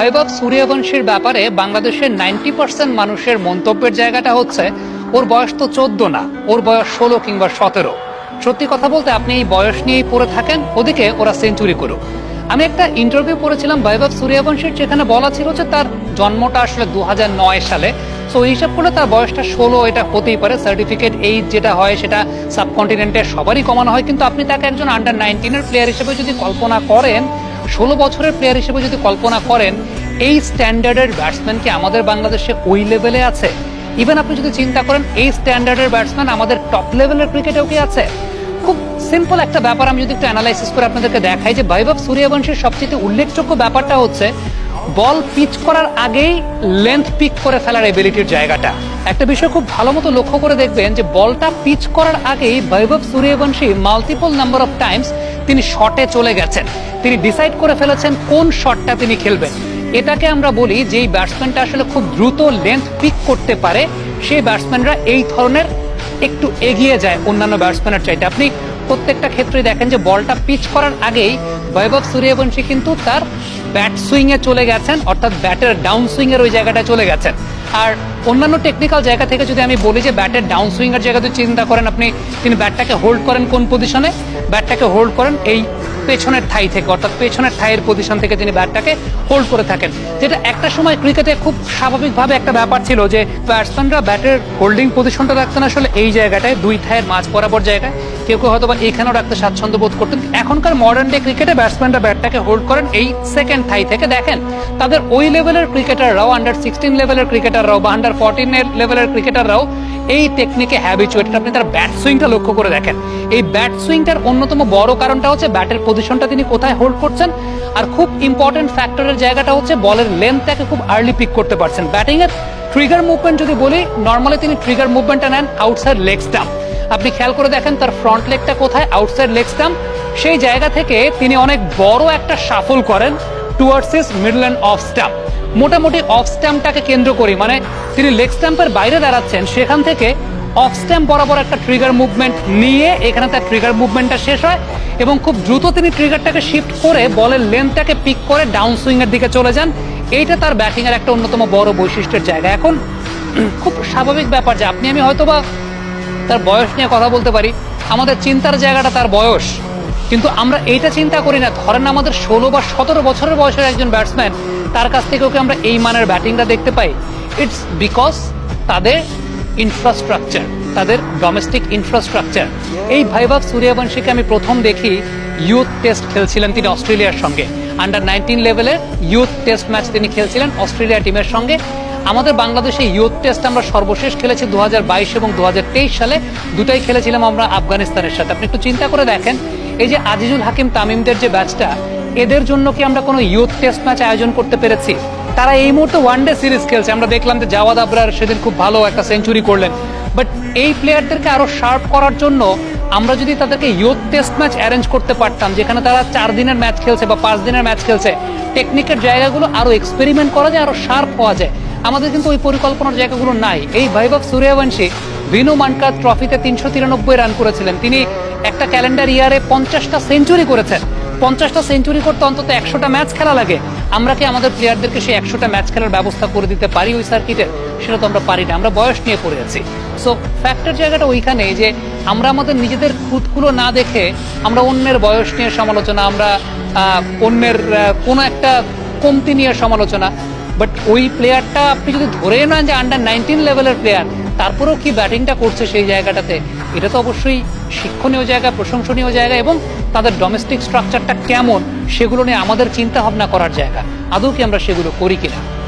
বৈভব সূর্যবংশীর ব্যাপারে বাংলাদেশের ninety percent মানুষের মন্তব্যের জায়গাটা হচ্ছে, ওর বয়স তো চোদ্দ না, ওর বয়স ষোলো কিংবা সতেরো। সত্যি কথা বলতে আপনি এই বয়স নিয়েই পড়ে থাকেন, ওদিকে ওরা সেঞ্চুরি করুক। আমি একটা ইন্টারভিউ পড়েছিলাম বৈভব সূর্যবংশীর, যেখানে বলা ছিল যে তার জন্মটা আসলে দু হাজার নয় সালে। সো এই হিসাব করলে তার বয়সটা ষোলো, এটা হতেই পারে সার্টিফিকেট এইজ যেটা হয় সেটা সাবকন্টিনেন্টের সবারই কমানো হয়, কিন্তু আপনি তাকে একজন আন্ডার নাইনটিনের প্লেয়ার হিসেবে যদি কল্পনা করেন ষোলো বছরের প্লেয়ার হিসেবে যদি কল্পনা করেন, এই স্ট্যান্ডার্ডের ব্যাটসম্যান কি আমাদের বাংলাদেশে ওই লেভেলে আছে? ইভেন আপনি যদি চিন্তা করেন, এই স্ট্যান্ডার্ডের ব্যাটসম্যান আমাদের টপ লেভেলের ক্রিকেটেও কি আছে? খুব সিম্পল একটা ব্যাপার আমি যদি একটু অ্যানালাইসিস করে আপনাদেরকে দেখাই যে বৈভব সূর্যবংশীর সবচেয়ে উল্লেখযোগ্য ব্যাপারটা হচ্ছে বল পিচ করার আগেই লেন্থ পিক করে ফেলার এবিলিটির জায়গাটা। একটা বিষয় খুব ভালো মতো লক্ষ্য করে দেখবেন যে বলটা পিচ করার আগেই Vaibhav Suryavanshi multiple number of times তিনি শটে চলে গেছেন। তিনি ডিসাইড করে ফেলেছেন কোন শটটা তিনি খেলবেন। এটাকে আমরা বলি যে এই ব্যাটসম্যানটা আসলে খুব দ্রুত লেন্থ পিক করতে পারে, সেই ব্যাটসম্যানরা এই ধরনের একটু এগিয়ে যায় অন্যান্য ব্যাটসম্যানের চাইতে। আপনি প্রত্যেকটা ক্ষেত্রে দেখেন যে বলটা পিচ করার আগেই বৈভব সূর্যবংশী কিন্তু তার ব্যাট সুইংয়ে চলে গেছেন, অর্থাৎ ব্যাটের ডাউন সুইংয়ের ওই জায়গাটায় চলে গেছেন। আর অন্যান্য টেকনিক্যাল জায়গা থেকে যদি আমি বলি যে ব্যাটের ডাউন সুইং এর জায়গাতে চিন্তা করেন আপনি, তিনি ব্যাটটাকে হোল্ড করেন কোন পজিশনে ব্যাটটাকে হোল্ড করেন এই পেছনের থাই থেকে, অর্থাৎ পেছনের থাইয়ের পজিশন থেকে তিনি ব্যাটটাকে হোল্ড করে থাকেন। যেটা একটা সময় ক্রিকেটে খুব স্বাভাবিকভাবে একটা ব্যাপার ছিল যে ব্যাটসম্যানরা ব্যাটের হোল্ডিং পজিশনটা রাখতেন আসলে এই জায়গাটায়, দুই থাইয়ের মাঝ বরাবর জায়গায়। কেউ কেউ হয়তো বা এখানেও রাখতে স্বাচ্ছন্দ্য বোধ করতেন। এখনকার মডার্ন ডে ক্রিকেটে ব্যাটসম্যানরা ব্যাটটাকে হোল্ড করেন এই সেকেন্ড থাই থেকে। দেখেন, তাদের ওই লেভেলের ক্রিকেটাররাও আন্ডার সিক্সটিন লেভেলের ক্রিকেটাররাও বা আন্ডার ফোরটিন লেভেলের ক্রিকেটাররাও এই টেকনিকে হ্যাবিচুয়েটেড আপনি তার ব্যাট সুইংটা লক্ষ্য করে দেখেন। এই ব্যাট সুইংটার অন্যতম বড় কারণটা হচ্ছে ব্যাটের পজিশনটা তিনি কোথায় হোল্ড করছেন। আর খুব ইম্পর্টেন্ট ফ্যাক্টরের জায়গাটা হচ্ছে বলের লেন্থটাকে খুব আর্লি পিক করতে পারছেন। ব্যাটিং এর ট্রিগার মুভমেন্ট যদি বলি নর্মালি তিনি ট্রিগার মুভমেন্টটা নেন আউটসাইড লেগ স্টাম্প আপনি খেয়াল করে দেখেন তার ফ্রন্ট লেগটা কোথায় আউটসাইড লেগ স্টাম্প সেই জায়গা থেকে তিনি অনেক বড় একটা সাফল করেন towards his middle and off stump মোটামুটি অফ স্ট্যাম্পটাকে কেন্দ্র করি মানে তিনি লেগ স্ট্যাম্পের বাইরে দাঁড়াচ্ছেন, সেখান থেকে অফ স্ট্যাম্প বরাবর একটা ট্রিগার মুভমেন্ট নিয়ে এখানে তার ট্রিগার মুভমেন্টটা শেষ হয় এবং খুব দ্রুত তিনি ট্রিগারটাকে শিফট করে বলের লেন্থটাকে পিক করে ডাউন সুইংয়ের দিকে চলে যান। এইটা তার ব্যাটিংয়ের একটা অন্যতম বড় বৈশিষ্ট্যের জায়গা। এখন খুব স্বাভাবিক ব্যাপার যে আপনি আমি হয়তোবা তার বয়স নিয়ে কথা বলতে পারি, আমাদের চিন্তার জায়গাটা তার বয়স। কিন্তু আমরা এইটা চিন্তা করি না। ধরেন আমাদের ষোলো বা সতেরো বছরের বয়সের একজন ব্যাটসম্যান তার কাছ থেকেও কি আমরা এই মানের ব্যাটিংটা দেখতে পাই। ইটস বিকজ তাদের ইনফ্রাস্ট্রাকচার তাদের ডোমেস্টিক ইনফ্রাস্ট্রাকচার এই ভাইভাব সূর্যবংশীকে আমি প্রথম দেখি ইউথ টেস্ট খেলছিলেন তিনি অস্ট্রেলিয়ার সঙ্গে। আন্ডার নাইনটিন লেভেলের ইউথ টেস্ট ম্যাচ তিনি খেলছিলেন অস্ট্রেলিয়া টিমের সঙ্গে। আমাদের বাংলাদেশে ইউথ টেস্ট আমরা সর্বশেষ খেলেছি দু হাজার বাইশ এবং দু হাজার তেইশ সালে। দুটাই খেলেছিলাম আমরা আফগানিস্তানের সাথে। আপনি একটু চিন্তা করে দেখেন এই যে আজিজুল হাকিম তামিমদের যে ব্যাচটা, এদের জন্য কি আমরা কোনো ইউথ টেস্ট ম্যাচ আয়োজন করতে পেরেছি? তারা এই মুহূর্তে ওয়ানডে সিরিজ খেলছে। আমরা দেখলাম যে জাওয়াদ আবরার সেদিন খুব ভালো একটা সেঞ্চুরি করলেন। বাট এই প্লেয়ারদেরকে আরও শার্প করার জন্য আমরা যদি তাদেরকে ইউথ টেস্ট ম্যাচ অ্যারেঞ্জ করতে পারতাম, যেখানে তারা চার দিনের ম্যাচ খেলছে বা পাঁচ দিনের ম্যাচ খেলছে টেকনিকের জায়গাগুলো আরও এক্সপেরিমেন্ট করা যায়, আরও শার্প হওয়া যায়। আমাদের কিন্তু ওই পরিকল্পনার জায়গাগুলো নাই। এই বৈভব সূর্যবংশী ভিনু মানকার ট্রফিতে তিনশো তিরানব্বই রান করেছিলেন। তিনি একটা ক্যালেন্ডার ইয়ারে পঞ্চাশটা সেঞ্চুরি করেছেন। পঞ্চাশটা সেঞ্চুরি করতে অন্তত একশোটা ম্যাচ খেলা লাগে। আমরা কি আমাদের প্লেয়ারদেরকে সেই একশোটা ম্যাচ খেলার ব্যবস্থা করে দিতে পারি ওই সার্কিটের সেটা তো আমরা পারি না। আমরা বয়স নিয়ে পড়ে আছি। সো ফ্যাক্টর জায়গাটা ওইখানে যে আমরা আমাদের নিজেদের খুঁতগুলো না দেখে আমরা অন্যের বয়স নিয়ে সমালোচনা, আমরা অন্যের কোনো একটা কমতি নিয়ে সমালোচনা। বাট ওই প্লেয়ারটা আপনি যদি ধরে নেন যে আন্ডার নাইনটিন লেভেলের প্লেয়ার তারপরেও কি ব্যাটিংটা করছে সেই জায়গাটাতে, এটা তো অবশ্যই শিক্ষণীয় জায়গা, প্রশংসনীয় জায়গা, এবং তাদের ডোমেস্টিক স্ট্রাকচারটা কেমন, সেগুলো নিয়ে আমাদের চিন্তা ভাবনা করার জায়গা। আদৌ কি আমরা সেগুলো করি কিনা?